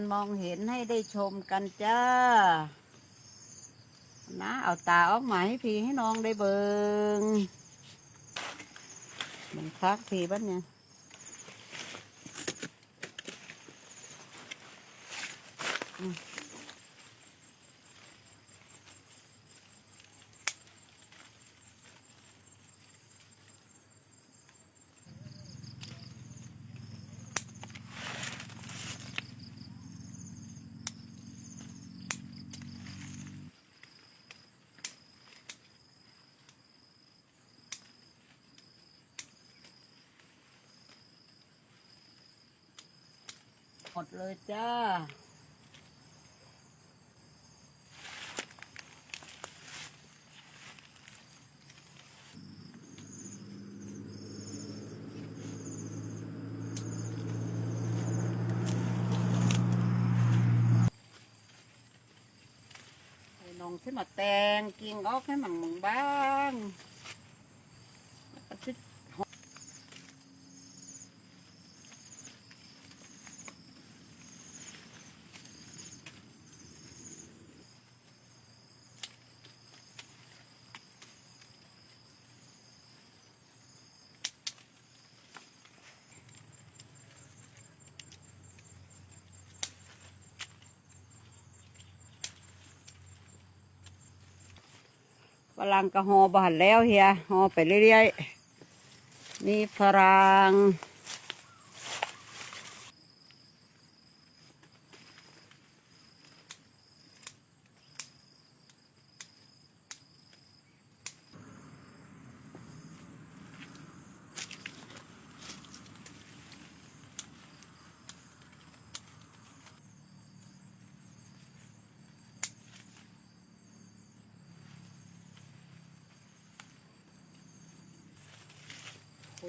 มองเห็นให้ได้ชมกันจ้า นะเอาตาออกมาให้พี่ให้น้องได้เบิงมันคักพี่บ้านเนี่ยอืม ดเลยจ้าไอ้น้องที่มาแตงกิ่งออกให้หมังมึงบ้างแล้วก็ชิด ฝรั่งก็หอบานแล้วเฮียหอไปเรื่อยๆนี่ฝรั่ง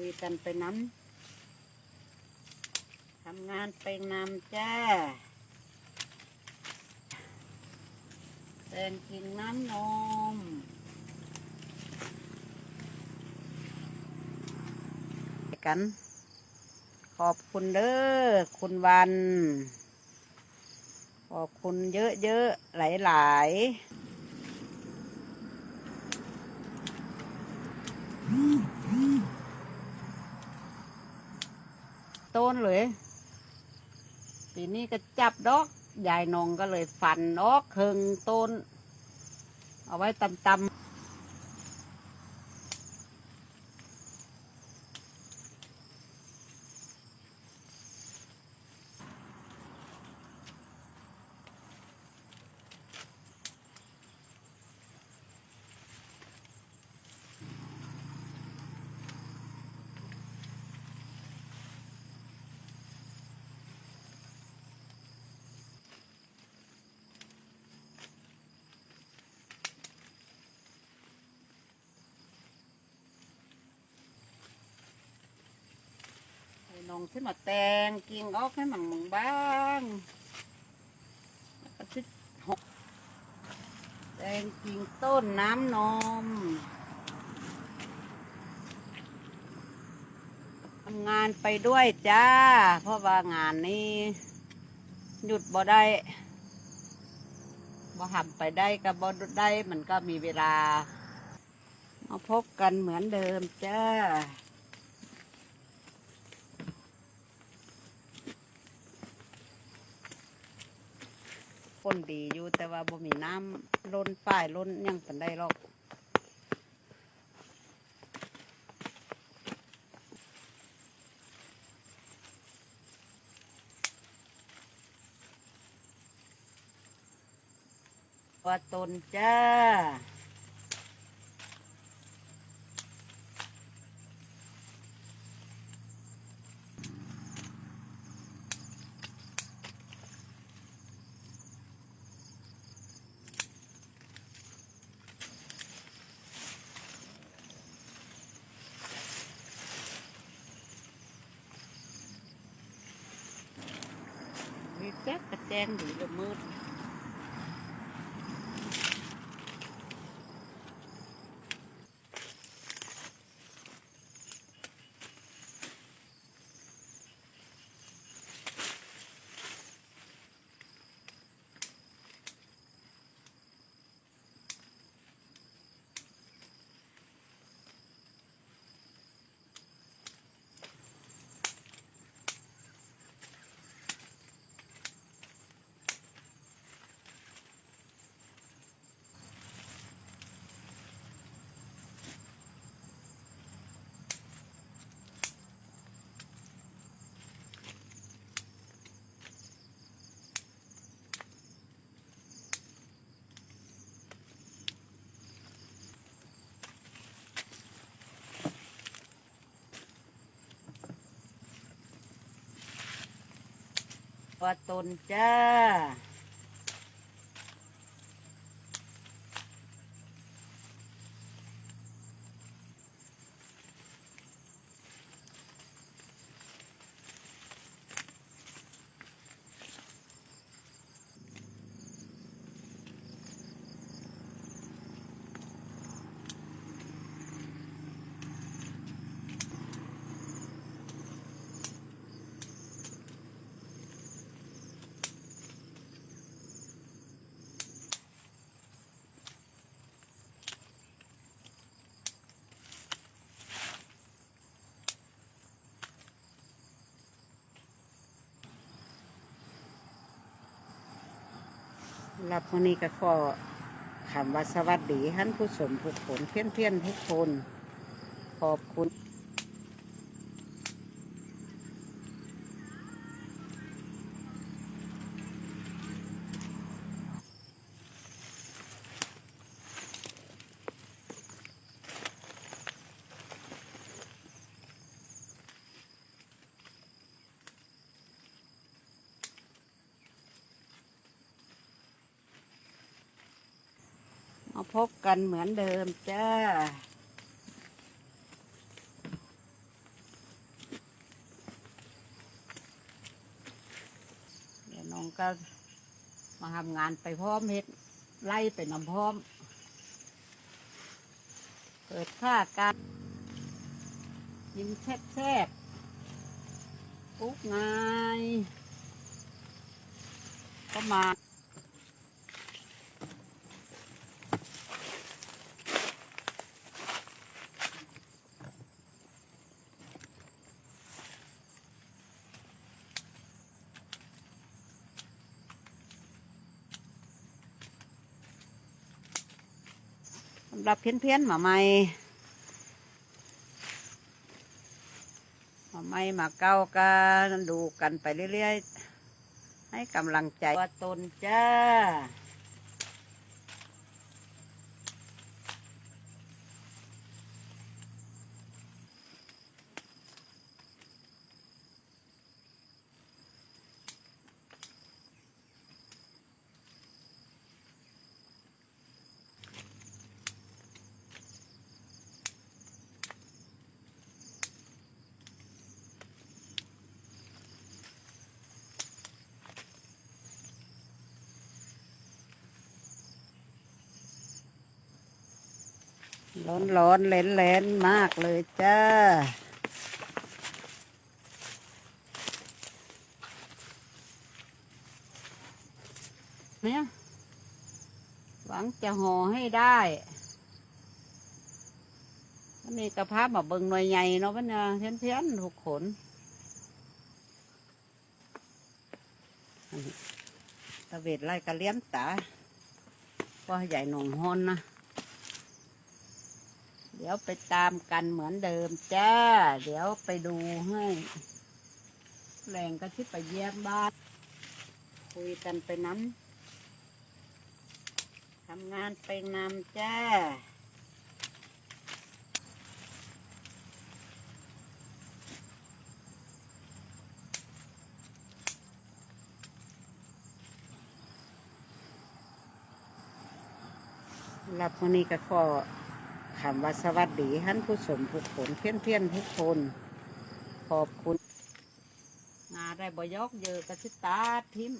คุยกันไปน้ำทำงานไปนำจ้าแตงกินน้ำนมกัน ขอบคุณเด้อคุณวัน ขอบคุณเยอะๆหลายๆ ต้นเลยปีนี้ก็จับดอกยายนงก็เลยฟันดอกเคิงต้น เอาไว้ตำตำ ไอ้น้องที่มาแตงกิ่งออกให้หมังมึงบ้างแล้วก็ชิดหกแตงกิ่งต้นน้ำนมทำงานไปด้วยจ้า เพราะว่างานนี้หยุดบ่ได้บ่ทำไปได้กับบ่ได้มันก็มีเวลา มาพบกันเหมือนเดิมจ้า นดีอยู่แต่ว่าบ่มีน้ำล้นฝ้ายล้นยังปันได้หรอกว่าตนจ้า มี แจ้งหรือละมืด ปลาตนจ้า รับวันนี้ก็ขอคำว่าสวัสดีท่านผู้ชมทุกคนเที่ยนเที่ยนทุกคน ขอบคุณ พบกันเหมือนเดิมจ้า เดี๋ยวน้องก็มาทำงานไปพร้อมเฮ็ดไล่ไปนำพร้อม เปิดค่าการยิงแซ่บๆปุ๊กไงายก็มาำหรับเพี้ยนๆหมาไม่หมาไม่หมาเก้ากันดูกันไปเรื่อยๆ ให้กำลังใจว่าตนจ้า ร้อนร้อนๆแหลนแหลนๆมากเลยจ้า เนี่ยหวังจะห่อให้ได้วันนี้กระพามาเบิ่งหน่วยใหญ่เนาะวันนี้เพี้ยนเพี้ยนๆทุกคนตะเวดไล่กระเลี้ยมตาว่าใหญ่หนองฮอนนะ เดี๋ยวไปตามกันเหมือนเดิมจ้า เดี๋ยวไปดูให้แรงก็ที่ไปเยี่ยมบ้าน คุยกันไปน้ำทำงานไปนำจ้ารับวันนี้ก็ขอ คำว่าสวัสดีท่านผู้ชมทุกคนเพี้ยนเพี้ยนทุกคน ขอบคุณ งาได้บอยอกเยอะกระชิตาทิม